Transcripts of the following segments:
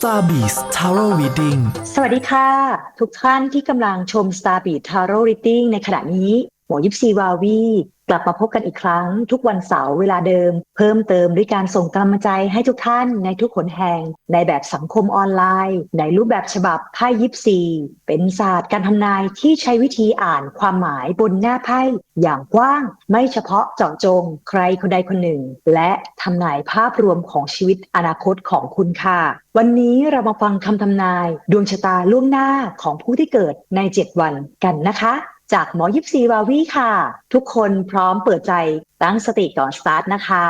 Star b e a s Tarot Reading สวัสดีค่ะ ทุกท่านที่กำลังชม Star Beat Tarot Reading ในขณะนี้หมอยิปซีวาวี กลับมาพบกันอีกครั้ง ทุกวันเสาร์เวลาเดิม เพิ่มเติมด้วยการส่งกำลังใจให้ทุกท่านในทุกขนแห่ง ในแบบสังคมออนไลน์ ในรูปแบบฉบับไพ่ยิปซีเป็นศาสตร์การทำนายที่ใช้วิธีอ่านความหมายบนหน้าไพ่อย่างกว้าง ไม่เฉพาะเจาะจง ใครคนใดคนหนึ่ง และทำนายภาพรวมของชีวิตอนาคตของคุณค่ะ วันนี้เรามาฟังคำทำนาย ดวงชะตาล่วงหน้าของผู้ที่เกิดใน 7 วันกันนะคะ จากหมอยิปซีวาวีค่ะ ทุกคนพร้อมเปิดใจตั้งสติก่อนสตาร์ทนะคะ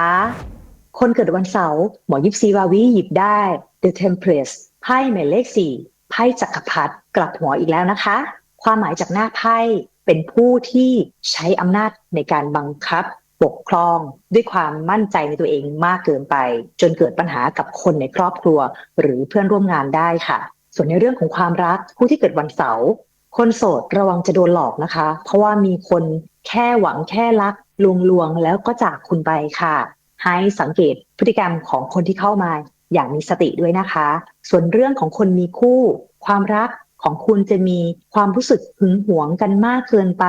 คนเกิดวันเสาร์หมอยิปซีวาวีหยิบได้ The Tempress ไพ่หมายเลข4ไพ่จักรพรรดิกลับหัวอีกแล้วนะคะ ความหมายจากหน้าไพ่เป็นผู้ที่ใช้อำนาจในการบังคับปกครองด้วยความมั่นใจในตัวเองมากเกินไป จนเกิดปัญหากับคนในครอบครัว หรือเพื่อนร่วมงานได้ค่ะ ส่วนในเรื่องของความรักผู้ที่เกิดวันเสาร์ คนโสดระวังจะโดนหลอกนะคะ เพราะว่ามีคนแค่หวังแค่รักลวงลวงๆแล้วก็จากคุณไปค่ะ ให้สังเกตพฤติกรรมของคนที่เข้ามาอย่างมีสติด้วยนะคะ ส่วนเรื่องของคนมีคู่ ความรักของคุณจะมีความรู้สึกหึงหวงกันมากเกินไป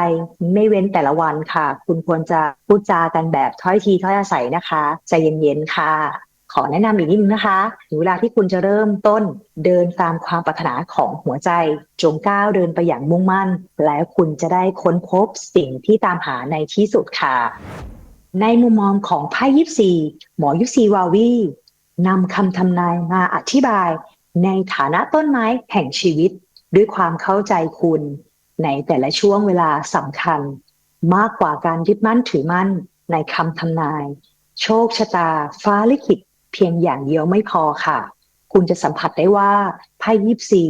ไม่เว้นแต่ละวันค่ะ คุณควรจะพูดจากันแบบถ้อยทีถ้อยอาศัยนะคะ ใจเย็นๆค่ะ ขอแนะนำอีกนิดนึงนะคะถึงเวลาที่คุณจะเริ่มต้นเดินตามความปรารถนาของหัวใจ จงก้าวเดินไปอย่างมุ่งมั่น แล้วคุณจะได้ค้นพบสิ่งที่ตามหาในที่สุดค่ะ ในมุมมองของไพ่ยิปซีหมอยิปซีวาวีนำคำทำนายมาอธิบาย ในฐานะต้นไม้แห่งชีวิต ด้วยความเข้าใจคุณ ในแต่ละช่วงเวลาสำคัญ มากกว่าการยึดมั่นถือมั่นในคำทำนาย โชคชะตาฟ้าลิขิต เพียงอย่างเดียวไม่พอค่ะ คุณจะสัมผัสได้ว่าไพ่ยิปซี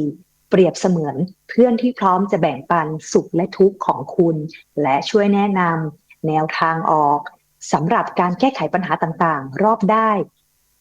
เปรียบเสมือนเพื่อนที่พร้อมจะแบ่งปันสุขและทุกข์ของคุณ และช่วยแนะนำแนวทางออกสำหรับการแก้ไขปัญหาต่างๆ รอบได้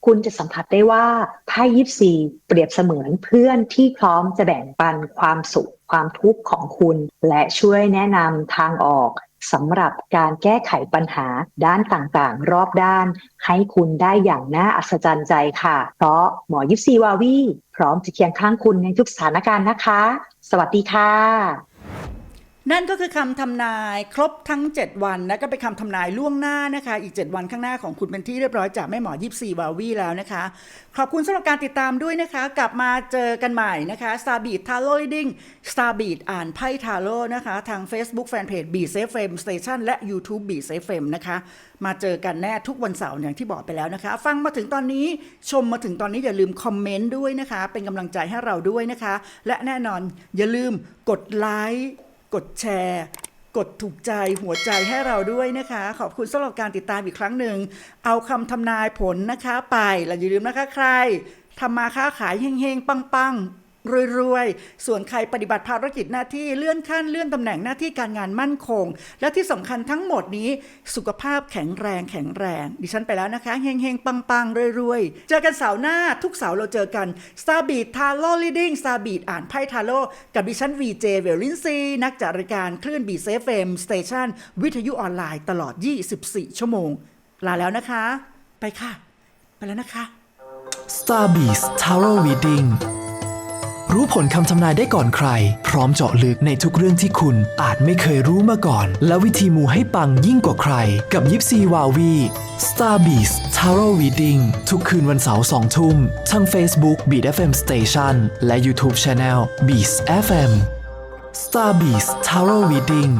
คุณจะสัมผัสได้ว่าไพ่ยิปซีเปรียบเสมือนเพื่อนที่พร้อมจะแบ่งปันความสุขความทุกข์ของคุณ และช่วยแนะนำทางออก สำหรับการแก้ไขปัญหาด้านต่างๆ รอบด้าน ให้คุณได้อย่างน่าอัศจรรย์ใจค่ะ เพราะหมอยิปซีวาวีพร้อมจะเคียงข้างคุณในทุกสถานการณ์นะคะ สวัสดีค่ะ นั่นก็คือคำทำนายครบทั้ง 7 วันและก็เป็นคำทำนายล่วงหน้านะคะ อีก 7 วันข้างหน้าของคุณเป็นที่เรียบร้อยจากแม่หมอยิปซีวาวีแล้วนะคะ ขอบคุณสำหรับการติดตามด้วยนะคะ กลับมาเจอกันใหม่นะคะ Star Beat Tarot Reading Star Beat อ่านไพ่ทาโร่นะคะ ทาง Facebook Fanpage Beat Safe Fame Station และ YouTube Beat Safe Fame นะคะ มาเจอกันแน่ทุกวันเสาร์อย่างที่บอกไปแล้วนะคะ ฟังมาถึงตอนนี้ชมมาถึงตอนนี้อย่าลืมคอมเมนต์ด้วยนะคะ เป็นกำลังใจให้เราด้วยนะคะ และแน่นอนอย่าลืมกดไลค์ กดแชร์ กดถูกใจหัวใจให้เราด้วยนะคะ ขอบคุณสำหรับการติดตามอีกครั้งหนึ่ง เอาคำทำนายผลนะคะไป และอย่าลืมนะคะใครทำมาค้าขายเฮงๆ ปังๆ รวยๆ ส่วนใครปฏิบัติภารกิจหน้าที่เลื่อนขั้นเลื่อนตำแหน่งหน้าที่การงานมั่นคง และที่สำคัญทั้งหมดนี้สุขภาพแข็งแรงแข็งแรง ดิฉันไปแล้วนะคะเฮงๆ ปังๆรวยๆ เจอกันเสาร์หน้าทุกเสาร์เราเจอกัน Star Beat Tarot Reading Star Beat อ่านไพ่ทาโร่กับดิฉัน VJ เจเวลินซีนักจัดรายการคลื่น Beat Safe FM Station วิทยุออนไลน์ตลอด 24 ชั่วโมง ลาแล้วนะคะ ไปค่ะ ไปแล้วนะคะ Star b e a s Tarot Reading รู้ผลคำทำนายได้ก่อนใคร พร้อมเจาะลึกในทุกเรื่องที่คุณอาจไม่เคยรู้มาก่อน และวิธีมูให้ปังยิ่งกว่าใคร กับยิปซีวาวี Star b e a s Tarot Reading ทุกคืนวันเสาร์2ทุ่มทาง Facebook Beat FM Station และ YouTube Channel Beat FM Star b e a s Tarot Reading